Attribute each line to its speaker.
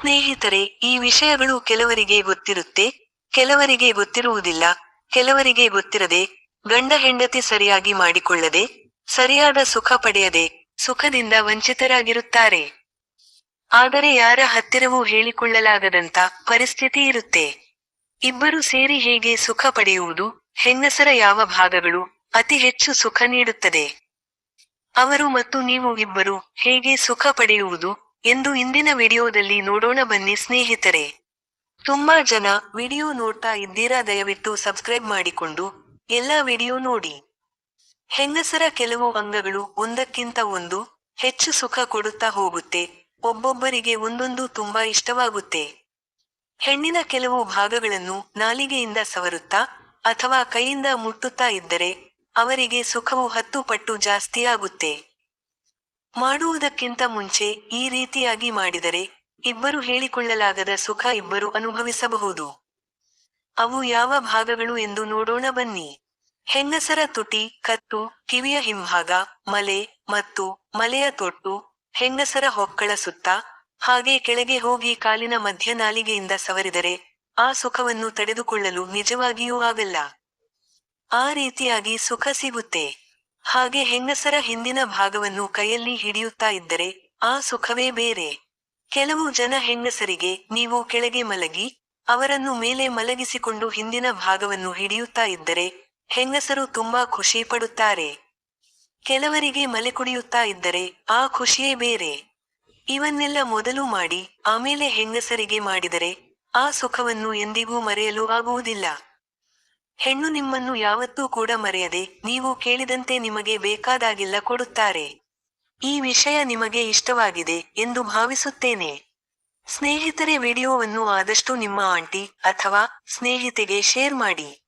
Speaker 1: ಸ್ನೇಹಿತರೆ, ಈ ವಿಷಯಗಳು ಕೆಲವರಿಗೆ ಗೊತ್ತಿರುತ್ತೆ, ಕೆಲವರಿಗೆ ಗೊತ್ತಿರುವುದಿಲ್ಲ, ಕೆಲವರಿಗೆ ಗೊತ್ತಿರದೆ, ಗಂಡ ಹೆಂಡತಿ ಸರಿಯಾಗಿ ಮಾಡಿಕೊಳ್ಳದೆ, ಸರಿಯಾದ ಸುಖ ಪಡೆಯದೆ, ಸುಖದಿಂದ ವಂಚಿತರಾಗಿರುತ್ತಾರೆ. ಆದರೆ ಯಾರ ಹತ್ತಿರವೂ ಹೇಳಿಕೊಳ್ಳಲಾಗದಂತ ಪರಿಸ್ಥಿತಿ ಇರುತ್ತೆ. ಇಬ್ಬರು ಸೇರಿ ಹೇಗೆ ಸುಖ ಪಡೆಯುವುದು, ಹೆಂಗಸರ ಯಾವ ಭಾಗಗಳು, ಅತಿ ಹೆಚ್ಚು ಸುಖ ನೀಡುತ್ತದೆ. ಅವರು ಮತ್ತು ನೀವು ಇಬ್ಬರು ಹೇಗೆ ಸುಖ ಪಡೆಯುವುದು ಎಂದು ಇಂದಿನ ವಿಡಿಯೋದಲ್ಲಿ ನೋಡೋಣ ಬನ್ನಿ ಸ್ನೇಹಿತರೆ. ತುಂಬಾ ಜನ ವಿಡಿಯೋ ನೋಡ್ತಾ ಇದ್ದೀರಾ ದಯವಿಟ್ಟು ಸಬ್ಸ್ಕ್ರೈಬ್ ಮಾಡಿಕೊಂಡು ಎಲ್ಲ ವಿಡಿಯೋ ನೋಡಿ. ಹೆಂಗಸರ ಕೆಲವು ಅಂಗಗಳು ಒಂದಕ್ಕಿಂತ ಒಂದು ಹೆಚ್ಚು ಸುಖ ಕೊಡುತ್ತಾ ಹೋಗುತ್ತೆ, ಒಬ್ಬೊಬ್ಬರಿಗೆ ಒಂದೊಂದು ತುಂಬಾ ಇಷ್ಟವಾಗುತ್ತೆ. ಹೆಣ್ಣಿನ ಕೆಲವು ಭಾಗಗಳನ್ನು ನಾಲಿಗೆಯಿಂದ ಸವರುತ್ತಾ ಅಥವಾ ಕೈಯಿಂದ ಮುಟ್ಟುತ್ತಾ ಇದ್ದರೆ ಅವರಿಗೆ ಸುಖವು ಹತ್ತು ಪಟ್ಟು ಜಾಸ್ತಿಯಾಗುತ್ತೆ ಮಾಡುವುದಕ್ಕಿಂತ ಮುಂಚೆ ಈ ರೀತಿಯಾಗಿ ಮಾಡಿದರೆ ಇಬ್ಬರು ಹೇಳಿಕೊಳ್ಳಲಾಗದ ಸುಖ ಇಬ್ಬರು ಅನುಭವಿಸಬಹುದು. ಅವು ಯಾವ ಭಾಗಗಳು ಎಂದು ನೋಡೋಣ ಬನ್ನಿ. ಹೆಂಗಸರ ತುಟಿ, ಕತ್ತು, ಕಿವಿಯ ಹಿಂಭಾಗ, ಮಲೆ ಮತ್ತು ಮಲೆಯ ತೊಟ್ಟು, ಹೆಂಗಸರ ಹೊಕ್ಕಳ ಸುತ್ತ, ಹಾಗೆ ಕೆಳಗೆ ಹೋಗಿ ಕಾಲಿನ ಮಧ್ಯ ನಾಲಿಗೆಯಿಂದ ಸವರಿದರೆ ಆ ಸುಖವನ್ನು ತಡೆದುಕೊಳ್ಳಲು ನಿಜವಾಗಿಯೂ ಆಗಲ್ಲ. ಆ ರೀತಿಯಾಗಿ ಸುಖ ಸಿಗುತ್ತೆ. ಹಾಗೆ ಹೆಂಗಸರ ಹಿಂದಿನ ಭಾಗವನ್ನು ಕೈಯಲ್ಲಿ ಹಿಡಿಯುತ್ತಾ ಇದ್ದರೆ ಆ ಸುಖವೇ ಬೇರೆ. ಕೆಲವು ಜನ ಹೆಂಗಸರಿಗೆ ನೀವು ಕೆಳಗೆ ಮಲಗಿ, ಅವರನ್ನು ಮೇಲೆ ಮಲಗಿಸಿಕೊಂಡು ಹಿಂದಿನ ಭಾಗವನ್ನು ಹಿಡಿಯುತ್ತಾ ಇದ್ದರೆ ಹೆಂಗಸರು ತುಂಬಾ ಖುಷಿ ಪಡುತ್ತಾರೆ. ಕೆಲವರಿಗೆ ಮಲೆ ಕುಡಿಯುತ್ತಾ ಇದ್ದರೆ ಆ ಖುಷಿಯೇ ಬೇರೆ. ಇವನ್ನೆಲ್ಲ ಮೊದಲು ಮಾಡಿ, ಆಮೇಲೆ ಹೆಂಗಸರಿಗೆ ಮಾಡಿದರೆ ಆ ಸುಖವನ್ನು ಎಂದಿಗೂ ಮರೆಯಲು ಆಗುವುದಿಲ್ಲ. ಹೆಣ್ಣು ನಿಮ್ಮನ್ನು ಯಾವತ್ತೂ ಕೂಡ ಮರೆಯದೆ ನೀವು ಕೇಳಿದಂತೆ ನಿಮಗೆ ಬೇಕಾದಾಗಿಲ್ಲ ಕೊಡುತ್ತಾರೆ. ಈ ವಿಷಯ ನಿಮಗೆ ಇಷ್ಟವಾಗಿದೆ ಎಂದು ಭಾವಿಸುತ್ತೇನೆ. ಸ್ನೇಹಿತರೆ, ವಿಡಿಯೋವನ್ನು ಆದಷ್ಟು ನಿಮ್ಮ ಆಂಟಿ ಅಥವಾ ಸ್ನೇಹಿತೆಗೆ ಶೇರ್ ಮಾಡಿ.